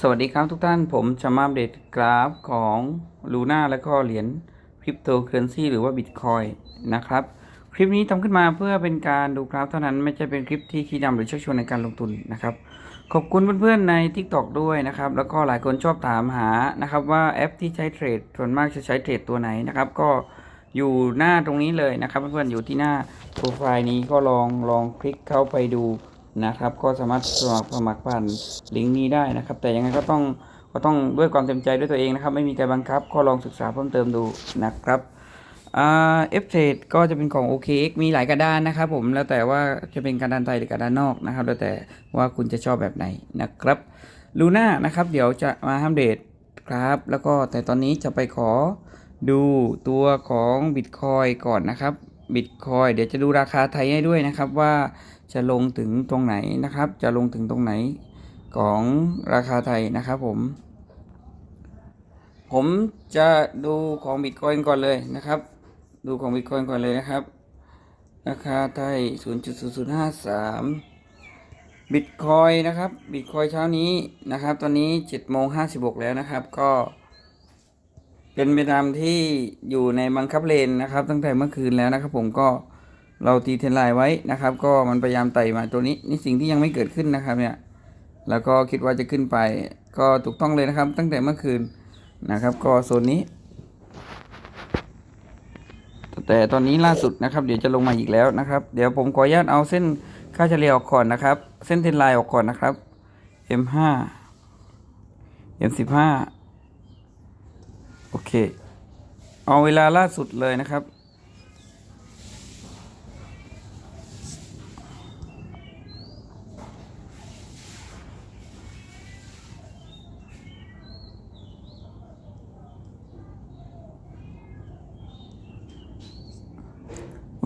สวัสดีครับทุกท่านผมจะมาอัปเดตกราฟของลูน่าและก็เหรียญคริปโตเคอเรนซีหรือว่าบิตคอยนะครับ คลิปนี้ทำขึ้นมาเพื่อเป็นการดูกราฟเท่านั้นไม่ใช่เป็นคลิปที่ชี้นำหรือชักชวนในการลงทุนนะครับ ขอบคุณเพื่อนๆใน TikTok ด้วยนะครับ แล้วก็หลายคนชอบถามหานะครับว่าแอปที่ใช้เทรดส่วนมากจะใช้เทรดตัวไหนนะครับ ก็อยู่หน้าตรงนี้เลยนะครับเพื่อนๆอยู่ที่หน้าโปรไฟล์นี้ก็ลองลองคลิกเข้าไปดู นะครับ ก็สามารถสมัครสมัครผ่านลิงก์นี้ได้นะครับ แต่ยังไงก็ต้องก็ต้องด้วยความเต็มใจด้วยตัวเองนะครับ ไม่มีการบังคับ ก็ลองศึกษาเพิ่มเติมดูนะครับอ่าเอฟเทรดก็จะเป็นของ OKX มีหลายกระดานนะครับผมแล้วแต่ว่าจะเป็นกระดานไทยหรือกระดานนอกนะครับ แล้วแต่ว่าคุณจะชอบแบบไหนนะครับลูน่านะครับเดี๋ยวจะมาอัปเดตครับ แล้วก็แต่ตอนนี้จะไปขอดูตัวของ Bitcoin ก่อนนะครับ Bitcoin เดี๋ยวจะดูราคาไทยให้ด้วยนะครับว่า จะลงถึงตรงไหนนะครับ จะลงถึงตรงไหนของราคาไทยนะครับผม ผมจะดูของ Bitcoin ก่อนเลยนะครับ ดูของ Bitcoin ก่อนเลยนะครับ ราคาไทย 0.0053 Bitcoin นะครับ Bitcoin เช้านี้นะครับ ตอนนี้7โมง56 แล้วนะครับ ก็เป็นไปตามที่อยู่ในบังคับเลนนะครับ ตั้งแต่เมื่อคืนแล้วนะครับ ผมก็ เราตีเทนไลน์ไว้นะครับ ก็มันพยายามไต่มาตัวนี้นี่สิ่งที่ยังไม่เกิดขึ้นนะครับเนี่ยแล้วก็คิดว่าจะขึ้นไป ก็ถูกต้องเลยนะครับ ตั้งแต่เมื่อคืนนะครับ ก็โซนนี้ แต่ตอนนี้ล่าสุดนะครับ เดี๋ยวจะลงมาอีกแล้วนะครับ เดี๋ยวผมขออนุญาตเอาเส้นค่าเฉลี่ยออกก่อนนะครับ เส้นเทนไลน์ออกก่อนนะครับ M5 M15 โอเค เอาเวลาล่าสุดเลยนะครับ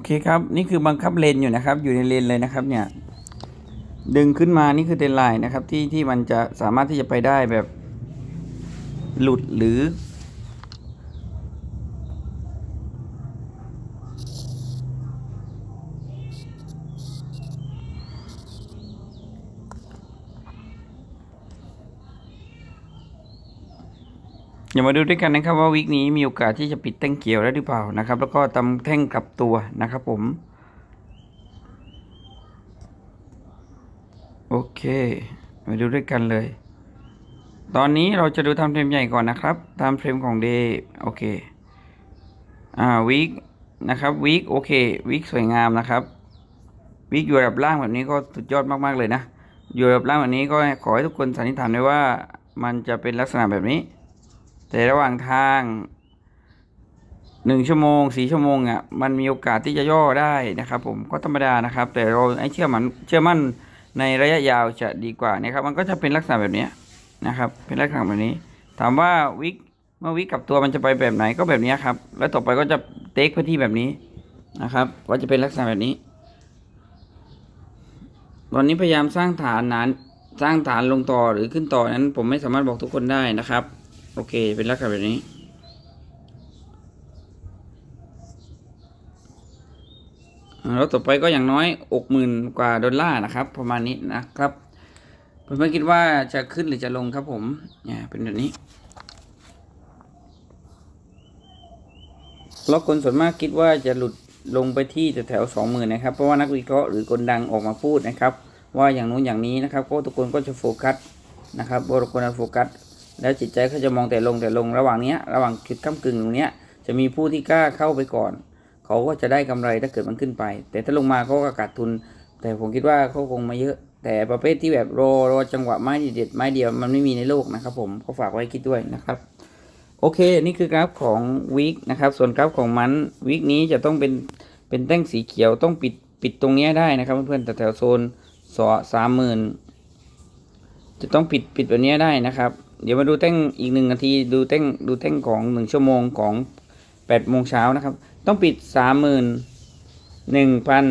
เคครับ นี่คือบังคับเลนอยู่นะครับ อยู่ในเลนเลยนะครับเนี่ย ดึงขึ้นมานี่คือเทนไลน์นะครับที่ที่มันจะสามารถที่จะไปได้แบบหลุดหรือ อย่ามาดูด้วยกันนะครับว่าวิกนี้มีโอกาสที่จะปิดแท่งเขียวได้หรือเปล่านะครับ แล้วก็ตำแท่งกลับตัวนะครับผม โอเค มาดูด้วยกันเลย ตอนนี้เราจะดูทำเฟรมใหญ่ก่อนนะครับตามเฟรมของ day โอเคอ่าวิกนะครับวิกโอเควิกสวยงามนะครับวิกอยู่ระดับล่างแบบนี้ก็สุดยอดมาก ๆ เลยนะ อยู่ระดับล่างแบบนี้ก็ขอให้ทุกคนสันนิษฐานได้ว่ามันจะเป็นลักษณะแบบนี้ แต่ระหว่างทางหนึ่งชั่วโมงสี่ชั่วโมงอะมันมีโอกาสที่จะย่อได้นะครับผมก็ธรรมดานะครับ แต่เราไอ้เชื่อมันเชื่อมั่นในระยะยาวจะดีกว่านะครับ มันก็จะเป็นลักษณะแบบนี้นะครับ เป็นลักษณะแบบนี้ ถามว่าวิกเมื่อวิกกลับตัวมันจะไปแบบไหนก็แบบนี้ครับ แล้วต่อไปก็จะเทคพื้นที่แบบนี้นะครับ ก็จะเป็นลักษณะแบบนี้ ตอนนี้พยายามสร้างฐานนั้นสร้างฐานลงต่อหรือขึ้นต่อนั้น ผมไม่สามารถบอกทุกคนได้นะครับ โอเค เป็นลักษณะแบบนี้ แล้วต่อไปก็อย่างน้อยอกหมื่นกว่าดอลลาร์นะครับ ประมาณนี้นะครับผมไม่คิดว่าจะขึ้นหรือจะลงครับผมเนี่ยเป็นแบบนี้แล้วคนส่วนมากคิดว่าจะหลุดลงไปที่แถวสองหมื่นนะครับ เพราะว่านักวิเคราะห์หรือคนดังออกมาพูดนะครับ ว่าอย่างนู้นอย่างนี้นะครับก็ทุกคนก็จะโฟกัสนะครับว่าทุกคนจะโฟกัส แล้วจิตใจเขาจะมองแต่ลงแต่ลงระหว่างเนี้ยระหว่างจุดก้ากึ่งตรงเนี้ยจะมีผู้ที่กล้าเข้าไปก่อน เขาก็จะได้กำไรถ้าเกิดมันขึ้นไป แต่ถ้าลงมาเขาก็ขาดทุน แต่ผมคิดว่าเขาคงมาเยอะ แต่ประเภทที่แบบรอรอจังหวะไม้เด็ดไม้เดียวมันไม่มีในโลกนะครับ ผมก็ฝากไว้คิดด้วยนะครับ โอเค นี่คือกราฟของวีคนะครับ ส่วนกราฟของมันวีคนี้จะต้องเป็นเป็นแท่งสีเขียวต้องปิดปิดตรงเนี้ยได้นะครับเพื่อนๆแต่แถวโซนสอสามหมื่นจะต้องปิดปิดแบบเนี้ยได้นะครับ เดี๋ยวมาดูแท่งอีกหนึ่งนาทีดูแท่งดูแท่งของหนึ่งชั่วโมงของแปดโมงเช้านะครับ ต้องปิดสามหมื่นหนึ่งพัน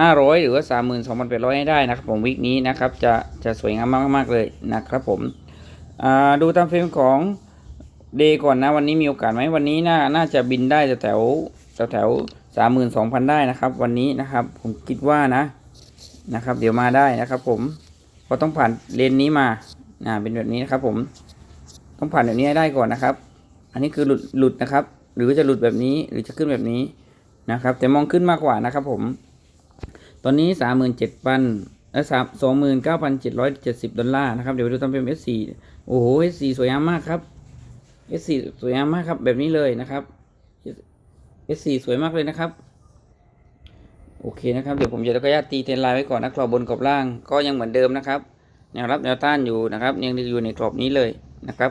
ห้าร้อยหรือว่าสามหมื่นสองพันแปดร้อยให้ได้นะครับ ผมวิกนี้นะครับจะจะสวยงามมากๆเลยนะครับผมดูตามเฟรมของเดย์ก่อนนะวันนี้มีโอกาสไหมวันนี้น่าน่าจะบินได้แถวแถวแถวสามหมื่นสองพันได้นะครับ วันนี้นะครับ ผมคิดว่านะนะครับ เดี๋ยวมาได้นะครับ ผมก็ต้องผ่านเลนนี้มา อ่าเป็นแบบนี้นะครับผมต้องผ่านแบบนี้ได้ก่อนนะครับ อันนี้คือหลุดหลุดนะครับ หรือจะหลุดแบบนี้หรือจะขึ้นแบบนี้นะครับ แต่มองขึ้นมากกว่านะครับผม ตอนนี้สามหมื่นเจ็ดพันเออสามสองหมื่นเก้าพันเจ็ดร้อยเจ็ดสิบดอลลาร์นะครับเดี๋ยวไปดูตามเป็น S4 โอ้โห S4 สวยงามมากครับ S4 สวยงามมากครับ แบบนี้เลยนะครับ S4 สวยมากเลยนะครับโอเคนะครับเดี๋ยวผมจะขออนุญาตตีเทรนไลน์ไว้ก่อนนะกรอบบนกรอบล่างก็ยังเหมือนเดิมนะครับ แนวรับแนวต้านอยู่นะครับยังอยู่ในกรอบนี้เลยนะครับ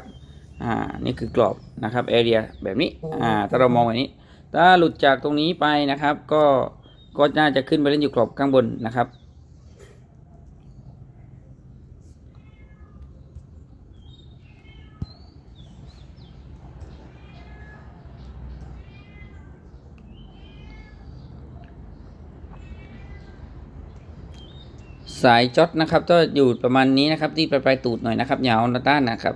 อ่านี่คือกรอบนะครับแอเรียแบบนี้อ่าถ้าเรามองแบบนี้ ถ้าหลุดจากตรงนี้ไปนะครับ ก็ก็น่าจะขึ้นไปเล่นอยู่กรอบข้างบนนะครับ สายจ็อตนะครับก็อยู่ประมาณนี้นะครับ ที่ปลายปลายตูดหน่อยนะครับยาวนาต้านนะครับ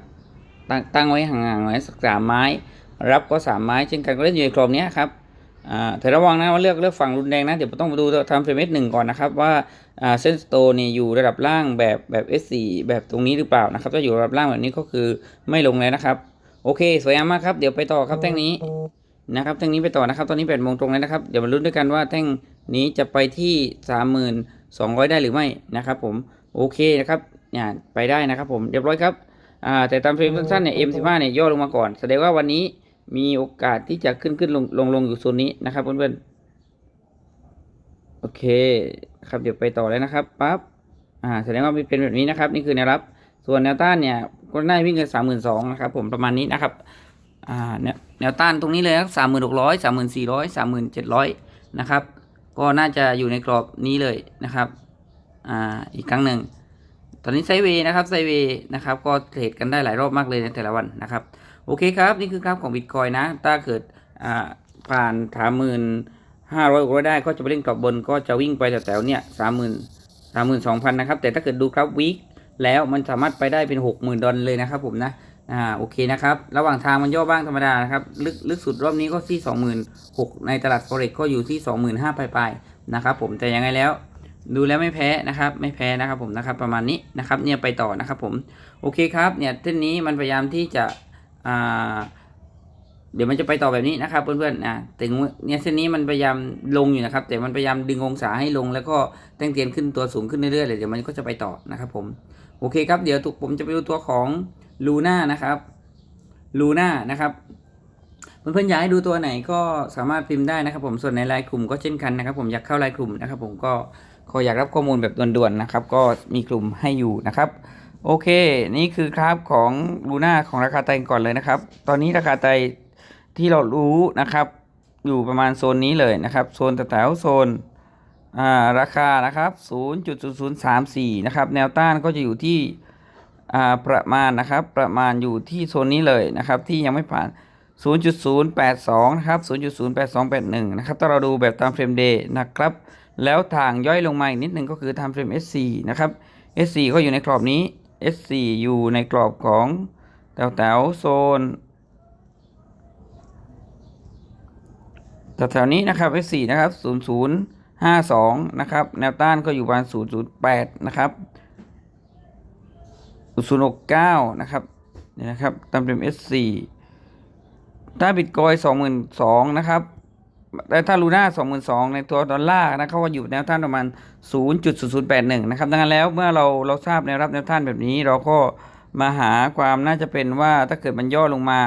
ตั้งตั้งไว้ห่างๆไว้สักสามไม้ รับก็สามไม้เช่นกันก็เล่นอยู่ในกรอบนี้ครับอ่าแต่ระวังนะว่าเลือกเลือกฝั่งรุนแรงนะเดี๋ยวต้องมาดูทำเฟรมเมตหนึ่งก่อนนะครับว่าเส้นสโตนี่อยู่ระดับล่างแบบแบบ S4 แบบตรงนี้หรือเปล่านะครับถ้าอยู่ระดับล่างแบบนี้ก็คือไม่ลงเลยนะครับ โอเค สวยงามมากครับเดี๋ยวไปต่อครับแท่งนี้นะครับแท่งนี้ไปต่อนะครับตอนนี้แปดโมงตรงแล้วนะครับเดี๋ยวมาลุ้นด้วยกันว่าแท่งนี้จะไปที่สามหมื่น สองร้อยได้หรือไม่นะครับผมโอเคนะครับเนี่ยไปได้นะครับผมเรียบร้อยครับอ่าแต่ตามเฟรมสั้นๆเนี่ย M15 เนี่ยย่อลงมาก่อน แสดงว่าวันนี้มีโอกาสที่จะขึ้นขึ้นลงลงลงอยู่โซนนี้นะครับเพื่อนๆโอเคครับเดี๋ยวไปต่อเลยนะครับปั๊บอ่าแสดงว่าเป็นแบบนี้นะครับ นี่คือแนวรับ ส่วนแนวต้านเนี่ยก็น่าวิ่งกันสามหมื่นสองนะครับผมประมาณนี้นะครับอ่าแนวแนวต้านตรงนี้เลยครับสามหมื่นหกร้อยสามหมื่นสี่ร้อยสามหมื่นเจ็ดร้อยนะครับ ก็น่าจะอยู่ในกรอบนี้เลยนะครับอ่าอีกครั้งหนึ่งตอนนี้ไซเวย์นะครับไซเวย์นะครับก็เทรดกันได้หลายรอบมากเลยในแต่ละวันนะครับโอเคครับนี่คือกราฟของบิตคอยนะถ้าเกิดอ่าผ่านสามหมื่นห้าร้อยกว่าได้ก็จะไปเล่นกรอบบนก็จะวิ่งไปแถวๆเนี่ยสามหมื่นสามหมื่นสองพันนะครับแต่ถ้าเกิดดูกราฟวีคแล้วมันสามารถไปได้เป็นหกหมื่นดอลเลยนะครับผมนะ อ่าโอเคนะครับ ระหว่างทางมันย่อบ้างธรรมดานะครับ ลึกลึกสุดรอบนี้ก็ที่สองหมื่นหกในตลาด forex ก็อยู่ที่สองหมื่นห้าปลายๆนะครับผมแต่ยังไงแล้ว ดูแล้วไม่แพ้นะครับ ไม่แพ้นะครับผมนะครับประมาณนี้นะครับเนี่ยไปต่อนะครับผมโอเคครับเนี่ยเส้นนี้มันพยายามที่จะอ่าเดี๋ยวมันจะไปต่อแบบนี้นะครับเพื่อนๆนะถึงเนี่ยเส้นนี้มันพยายามลงอยู่นะครับ แต่มันพยายามดึงองศาให้ลง แล้วก็แต้งเตียนขึ้นตัวสูงขึ้นเรื่อยๆเลยเดี๋ยวมันก็จะไปต่อนะครับผมโอเคครับเดี๋ยวตุกผมจะไปดูตัวของ ลูน่านะครับลูน่านะครับเพื่อนๆอยากให้ดูตัวไหนก็สามารถพิมพ์ได้นะครับ ผมส่วนในไลน์กลุ่มก็เช่นกันนะครับ ผมอยากเข้าไลน์กลุ่มนะครับ ผมก็ขออยากรับข้อมูลแบบด่วนๆนะครับ ก็มีกลุ่มให้อยู่นะครับ โอเค นี่คือครับของลูน่าของราคาไตก่อนเลยนะครับ ตอนนี้ราคาไตที่เรารู้นะครับ อยู่ประมาณโซนนี้เลยนะครับ โซนแถวโซนราคานะครับ 0.0034 นะครับ แนวต้านก็จะอยู่ที่ ประมาณนะครับประมาณอยู่ที่โซนนี้เลยนะครับที่ยังไม่ผ่าน 0.082 นะครับ 0.08281 นะครับถ้าเราดูแบบตามเฟรมเดย์นะครับ แล้วทางย่อยลงมาอีกนิดนึงก็คือ time frame S4 นะครับ S4 ก็อยู่ในกรอบนี้ S4 อยู่ในกรอบของแถวแถวๆโซนแถวๆนี้นะครับ S4 นะครับ 0052 นะครับ แนวต้านก็อยู่ประมาณ008 นะครับ 069นะครับนี่นะครับตามเป็น S4 ถ้าบิตคอยสองหมื่นสองนะครับแต่ถ้าลูน่าสองหมื่นสองในตัวดอลลาร์นะเขาว่าอยู่แนวต้านประมาณศูนย์จุดศูนย์ศูนย์แปดหนึ่งนะครับดังนั้นแล้วเมื่อเราเราทราบแนวรับแนวต้านแบบนี้ เราก็มาหาความน่าจะเป็นว่าถ้าเกิดมันย่อลงมา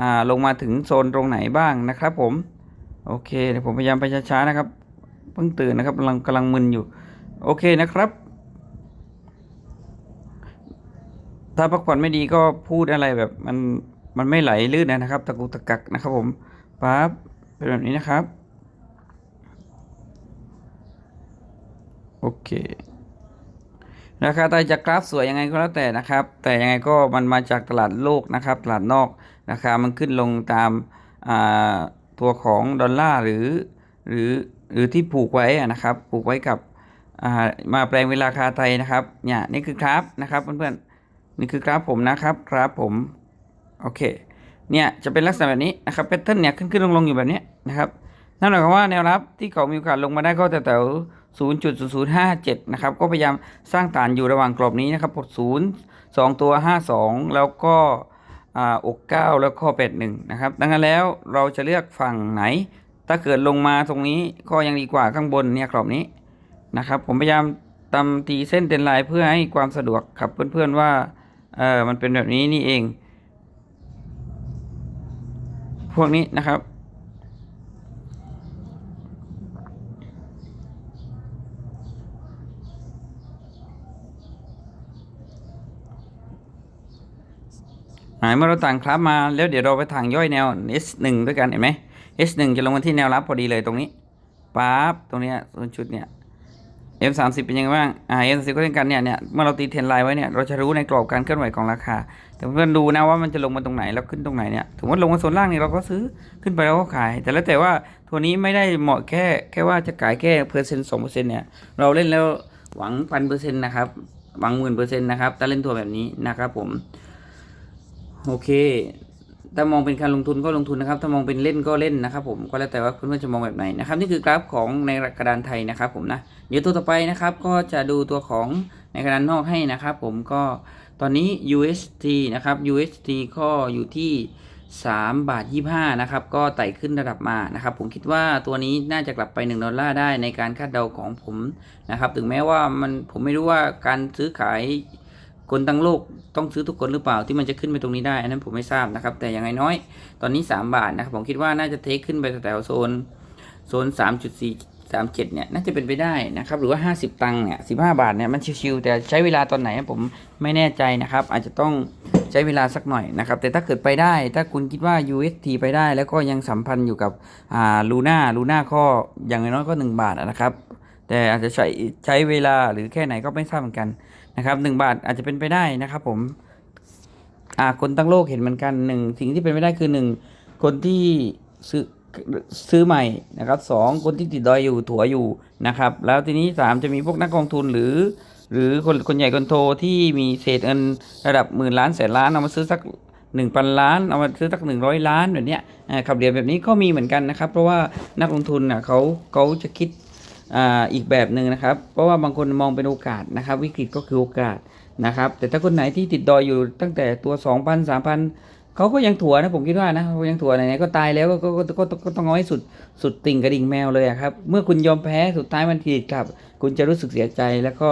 อ่าลงมาถึงโซนตรงไหนบ้างนะครับผม โอเคเดี๋ยวผมพยายามไปช้าๆนะครับ เพิ่งตื่นนะครับกำลังกำลังมึนอยู่ โอเคนะครับ ถ้าพักผ่อนไม่ดีก็พูดอะไรแบบมันมันไม่ไหลลื่นนะครับ ตะกุตะกักนะครับผมปั๊บเป็นแบบนี้นะครับ โอเคราคาไตรจากกราฟสวยยังไงก็แล้วแต่นะครับ แต่ยังไงก็มันมาจากตลาดโลกนะครับ ตลาดนอกราคามันขึ้นลงตามาตัวของดอลลาร์หรือหรือหรือที่ผูกไว้นะครับ ผูกไว้กับามาแปลงเวลาคาไทยนะครับเนี่ยนี่คือกราฟนะครับเพื่อนๆ นี่คือกราฟผมนะครับกราฟผมโอเคเนี่ยจะเป็นลักษณะแบบนี้นะครับแพทเทิร์นเนี่ยขึ้นขึ้นลงลงอยู่แบบนี้นะครับนั่นหมายความว่าแนวรับที่เขามีโอกาสลงมาได้ก็แถว0.0057 นะครับ ก็พยายามสร้างฐานอยู่ระหว่างกรอบนี้นะครับ0สองตัวห้าสองแล้วก็อ่อกเก้าแล้วก็แปดหนึ่งนะครับ ดังนั้นแล้วเราจะเลือกฝั่งไหน ถ้าเกิดลงมาตรงนี้ก็ยังดีกว่าข้างบนเนี่ยกรอบนี้นะครับ ผมพยายามตำตีเส้นเต็นลายเพื่อให้ความสะดวกกับเพื่อนๆว่า เออมันเป็นแบบนี้นี่เอง พวกนี้นะครับ หายเมื่อเราต่างคลับมาแล้วเดี๋ยวเราไปทางย่อยแนว S1 ด้วยกันเห็นไหม S1 จะลงมาที่แนวรับพอดีเลยตรงนี้ปั๊บตรงเนี้ยส่วนชุดเนี่ย M30 เป็นยังไงบ้างอ่า M30 ก็เช่นกันเนี่ยเนี่ยเมื่อเราตีเทรนไลน์ไว้เนี่ยเราจะรู้ในกรอบการเคลื่อนไหวของราคา แต่เพื่อนดูนะว่ามันจะลงมาตรงไหนแล้วขึ้นตรงไหนเนี่ยถือว่าลงมาโซนล่างนี่เราก็ซื้อขึ้นไปแล้วก็ขาย แต่แล้วแต่ว่าตัวนี้ไม่ได้เหมาะแค่แค่ว่าจะขายแค่เปอร์เซ็นต์สองเปอร์เซ็นต์เนี่ยเราเล่นแล้วหวังพันเปอร์เซ็นต์นะครับหวังหมื่นเปอร์เซ็นต์นะครับถ้าเล่นตัวแบบนี้นะครับผมโอเค ถ้ามองเป็นการลงทุนก็ลงทุนนะครับ ถ้ามองเป็นเล่นก็เล่นนะครับ ผมก็แล้วแต่ว่าเพื่อนๆจะมองแบบไหนนะครับ นี่คือกราฟของในกระดานไทยนะครับ ผมนะ เดี๋ยวตัวต่อไปนะครับ ก็จะดูตัวของในกระดานนอกให้นะครับ ผมก็ตอนนี้ UST นะครับ UST ก็อยู่ที่3บาท25นะครับ ก็ไต่ขึ้นระดับมานะครับ ผมคิดว่าตัวนี้น่าจะกลับไป 1 ดอลลาร์ได้ในการคาดเดาของผมนะครับ ถึงแม้ว่ามันผมไม่รู้ว่าการซื้อขาย คนทั้งโลกต้องซื้อทุกคนหรือเปล่าที่มันจะขึ้นไปตรงนี้ได้อันนั้นผมไม่ทราบนะครับ แต่อย่างไรน้อย ตอนนี้ 3 บาทนะครับ ผมคิดว่าน่าจะเทคขึ้นไปแถวโซนโซน 3.4 37เนี่ยน่าจะเป็นไปได้นะครับ หรือว่า 50 ตังค์เนี่ย15 บาทเนี่ยมันชิวๆแต่ใช้เวลาตอนไหนผมไม่แน่ใจนะครับ อาจจะต้องใช้เวลาสักหน่อยนะครับ แต่ถ้าเกิดไปได้ ถ้าคุณคิดว่า UST ไปได้ แล้วก็ยังสัมพันธ์อยู่กับอ่าลูน่าลูน่าก็อย่างน้อยก็ 1 บาทนะครับ แต่อาจจะใช้ใช้เวลาหรือแค่ไหนก็ไม่ทราบเหมือนกัน นะครับหนึ่งบาทอาจจะเป็นไปได้นะครับ ผมอ่าคนตั้งโลกเห็นเหมือนกันหนึ่งสิ่งที่เป็นไปได้คือหนึ่งคนที่ซื้อซื้อใหม่นะครับสองคนที่ติดดอยอยู่ถัวอยู่นะครับ แล้วทีนี้สามจะมีพวกนักกองทุนหรือ หรือคนคนใหญ่คนโตที่มีเศษเงินระดับหมื่นล้านแสนล้านเอามาซื้อสักหนึ่งพันล้านเอามาซื้อสักหนึ่งร้อยล้านแบบเนี้ยขับเรียญแบบนี้ก็มีเหมือนกันนะครับ เพราะว่านักลงทุนอะเขาเขาจะคิด อีกแบบหนึ่งนะครับ เพราะว่าบางคนมองเป็นโอกาสนะครับ วิกฤตก็คือโอกาสนะครับ แต่ถ้าคนไหนที่ติดดอยอยู่ตั้งแต่ตัว 2,000 3,000เขาก็ยังถัวนะผมคิดว่านะเขายังถัวไหนๆก็ตายแล้วก็ก็ก็ก็ต้องเอาให้สุดสุดติ่งกระดิ่งแมวเลยครับ เมื่อคุณยอมแพ้สุดท้ายมันผิดครับ คุณจะรู้สึกเสียใจแล้วก็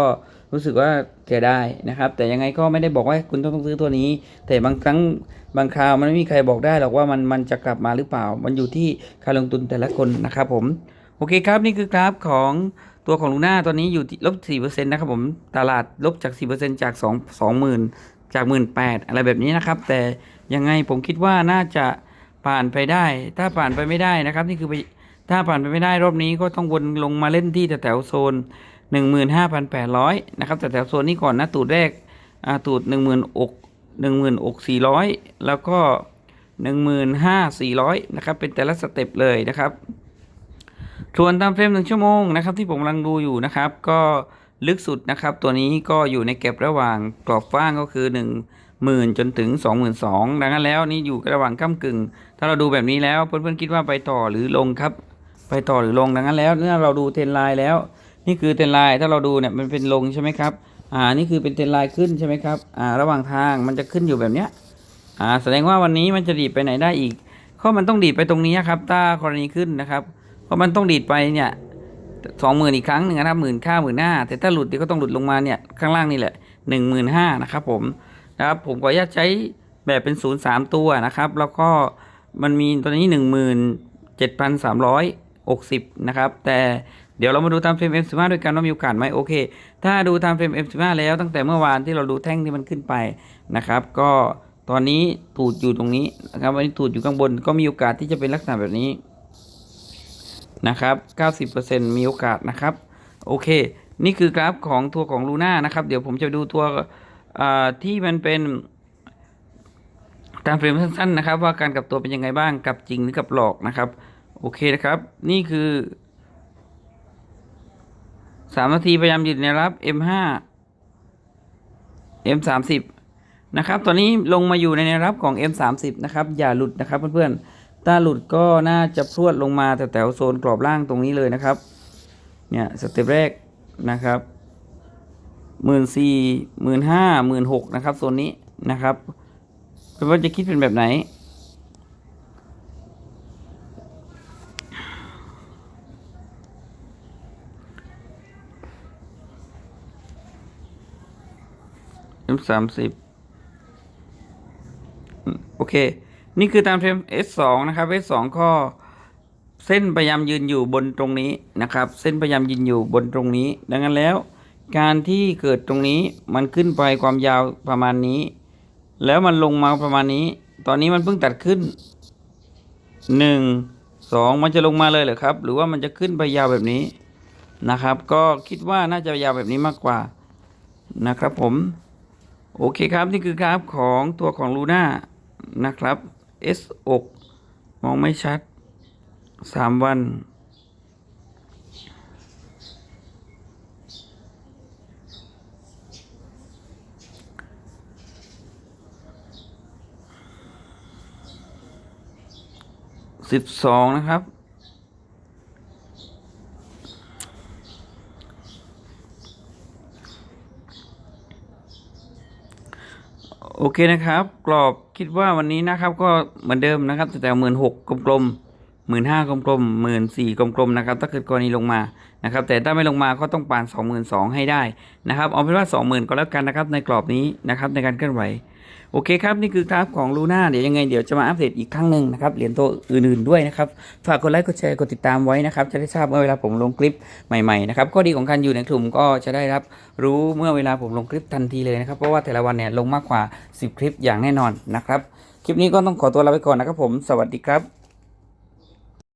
รู้สึกว่าเสียได้นะครับ แต่ยังไงก็ไม่ได้บอกว่าคุณต้องซื้อตัวนี้ แต่บางครั้งบางคราวมันไม่มีใครบอกได้หรอกว่ามันมันจะกลับมาหรือเปล่า มันอยู่ที่การลงทุนแต่ละคนนะครับผม โอเคครับ นี่คือกราฟของตัวของลูน่าตอนนี้อยู่ลบสี่เปอร์เซ็นต์นะครับผมตลาดลบจากสี่เปอร์เซ็นต์จากสองสองหมื่นจากหมื่นแปดอะไรแบบนี้นะครับ แต่ยังไงผมคิดว่าน่าจะผ่านไปได้ ถ้าผ่านไปไม่ได้นะครับ นี่คือไปถ้าผ่านไปไม่ได้รอบนี้ก็ต้องวนลงมาเล่นที่แถวโซนหนึ่งหมื่นห้าพันแปดร้อยนะครับแต่แถวโซนนี้ก่อนนะตูดแรกตูดหนึ่งหมื่นอกหนึ่งหมื่นอกสี่ร้อยแล้วก็หนึ่งหมื่นห้าสี่ร้อยนะครับ เป็นแต่ละสเต็ปเลยนะครับ ส่วนตามเฟรมหนึ่งชั่วโมงนะครับที่ผมกำลังดูอยู่นะครับ ก็ลึกสุดนะครับ ตัวนี้ก็อยู่ในเก็บระหว่างกรอบฟ้างก็คือ 1 0,000 จนถึง 22,000ดังนั้นแล้วนี่อยู่ระหว่างก้ากึ่ง ถ้าเราดูแบบนี้แล้วเพื่อนๆคิดว่าไปต่อหรือลงครับ ไปต่อหรือลงดังนั้นแล้วเมื่อเราดูเทรนไลน์แล้ว นี่คือเทรนไลน์ถ้าเราดูเนี่ยมันเป็นลงใช่ไหมครับอ่านี่คือเป็นเทรนไลน์ขึ้นใช่ไหมครับอ่าระหว่างทางมันจะขึ้นอยู่แบบเนี้ยอ่าแสดงว่าวันนี้มันจะดีดไปไหนได้อีกข้อมันต้องดีดไปตรงนี้ครับถ้ากรณีขึ้นนะครับ ราะมันต้องดีดไปเนี่ยสองหมื่นอีกครั้งหนึ่งนะครับหมื่นค่าหมื่นห้าแต่ถ้าหลุดเดี๋ยวก็ต้องหลุดลงมาเนี่ยข้างล่างนี่แหละหนึ่งหมื่นห้านะครับผมนะครับผมขออนุญาตใช้แบบเป็นศูนย์สามตัวนะครับ แล้วก็มันมีตัวนี้หนึ่งหมื่นเจ็ดพันสามร้อยหกสิบนะครับ แต่เดี๋ยวเรามาดูตามเฟรม M15 ด้วยกันว่ามีโอกาสไหมโอเค ถ้าดูตามเฟรม M15 แล้วตั้งแต่เมื่อวานที่เราดูแท่งที่มันขึ้นไปนะครับ ก็ตอนนี้ตูดอยู่ตรงนี้นะครับวันนี้ตูดอยู่ข้างบนก็มีโอกาสที่จะเป็นลักษณะแบบนี้ นะครับ 90%มีโอกาสนะครับ โอเค นี่คือกราฟของตัวของลูน่านะครับ เดี๋ยวผมจะดูตัวที่มันเป็นตามเฟรมสั้นๆนะครับ ว่าการกลับตัวเป็นยังไงบ้างกลับจริงหรือกับหลอกนะครับ โอเคนะครับ นี่คือสามนาทีพยายามหยุดในรับ M5 M30 นะครับ ตอนนี้ลงมาอยู่ในแนวรับของ M30 นะครับ อย่าหลุดนะครับเพื่อนๆ ถ้าหลุดก็น่าจะพรวดลงมาแถวๆโซนกรอบล่างตรงนี้เลยนะครับ เนี่ยสเต็ปแรกนะครับหมื่นสี่หมื่นห้าหมื่นหกนะครับโซนนี้นะครับเป็นว่าจะคิดเป็นแบบไหน M สามสิบโอเค นี่คือตามเทรม S สองนะครับ S สองข้อเส้นพยายามยืนอยู่บนตรงนี้นะครับ เส้นพยายามยืนอยู่บนตรงนี้ ดังนั้นแล้ว การที่เกิดตรงนี้มันขึ้นไปความยาวประมาณนี้ แล้วมันลงมาประมาณนี้ ตอนนี้มันเพิ่งตัดขึ้นหนึ่งสองมันจะลงมาเลยเหรอครับ หรือว่ามันจะขึ้นไปยาวแบบนี้นะครับ ก็คิดว่าน่าจะยาวแบบนี้มากกว่านะครับผม โอเคครับนี่คือกราฟของตัวของลูน่านะครับ S อกมองไม่ชัดสามวัน สิบสองนะครับ โอเคนะครับ กรอบคิดว่าวันนี้นะครับก็เหมือนเดิมนะครับแต่หมื่นหกกลมๆหมื่นห้ากลมๆหมื่นสี่กลมๆนะครับถ้าเกิดกรณีลงมานะครับ แต่ถ้าไม่ลงมาก็ต้องปานสองหมื่นสองให้ได้นะครับเอาเป็นว่าสองหมื่นก็แล้วกันนะครับในกรอบนี้นะครับในการเคลื่อนไหว โอเคครับ นี่คือกราฟของลูน่าเดี๋ยวยังไงเดี๋ยวจะมาอัปเดตอีกครั้งหนึ่งนะครับเหรียญตัวอื่นๆด้วยนะครับ ฝากกดไลค์กดแชร์กดติดตามไว้นะครับ จะได้ทราบเมื่อเวลาผมลงคลิปใหม่ๆนะครับข้อดีของการอยู่ในกลุ่มก็จะได้รับรู้เมื่อเวลาผมลงคลิปทันทีเลยนะครับ เพราะว่าแต่ละวันเนี่ยลงมากกว่า 10 คลิปอย่างแน่นอนนะครับคลิปนี้ก็ต้องขอตัวลาไปก่อนนะครับผมสวัสดีครับ